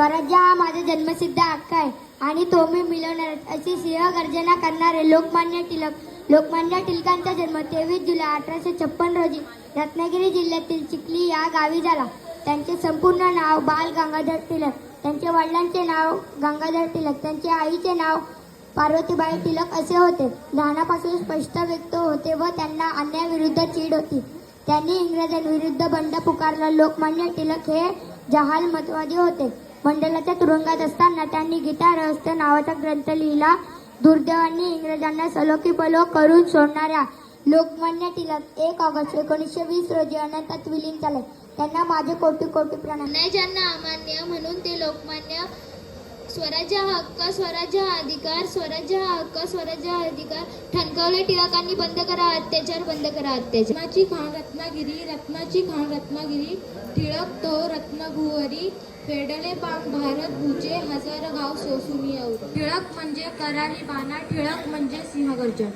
स्वराज्या हा माझा जन्मसिद्ध हक्क आहे. आणि तो मी मिळवणार. अशी सिंह गर्जना करणारे लोकमान्य टिळक लोकमान्य टिळकांचा जन्म तेवीस जुलै अठराशे छप्पन रोजी रत्नागिरी जिल्ह्यातील चिखली या गावी झाला. त्यांचे संपूर्ण नाव बाल गंगाधर टिळक त्यांच्या वडिलांचे नाव गंगाधर टिळक त्यांच्या आईचे नाव पार्वतीबाई टिळक असे होते. लहानापासून स्पष्ट व्यक्त होते व त्यांना अन्यायाविरुद्ध चीड होती. त्यांनी इंग्रजांविरुद्ध बंड पुकारला. लोकमान्य टिळक हे जहाल मतवादी होते. मंडलाच्या तुरुंगात असताना त्यांनी गीता रहस्य नावाचा ग्रंथ लिहिला. दुर्दैवाने इंग्रजांना सलोखीपलो करून सोडणाऱ्या लोकमान्य टिळक एक ऑगस्ट एकोणीसशे वीस रोजी अनंतात विलीन झाले. त्यांना माझे कोटी कोटी प्रणाम. ज्यांना अमान्य म्हणून ते लोकमान्य स्वराज्य हा हक्क स्वराज्य हा अधिकार स्वराज्य हा हक्क स्वराज्य हा अधिकार. ठणकावले टिळकांनी बंद करा अत्याचार बंद करा अत्याचार. रत्नाची खाण रत्नागिरी रत्नाची खाण रत्नागिरी. टिळक तो रत्नभुवरी फेडले पान भारत भुजे हजार गाव सोसुनी टिळक म्हणजे करारी बाणा टिळक म्हणजे सिंहगर्जन.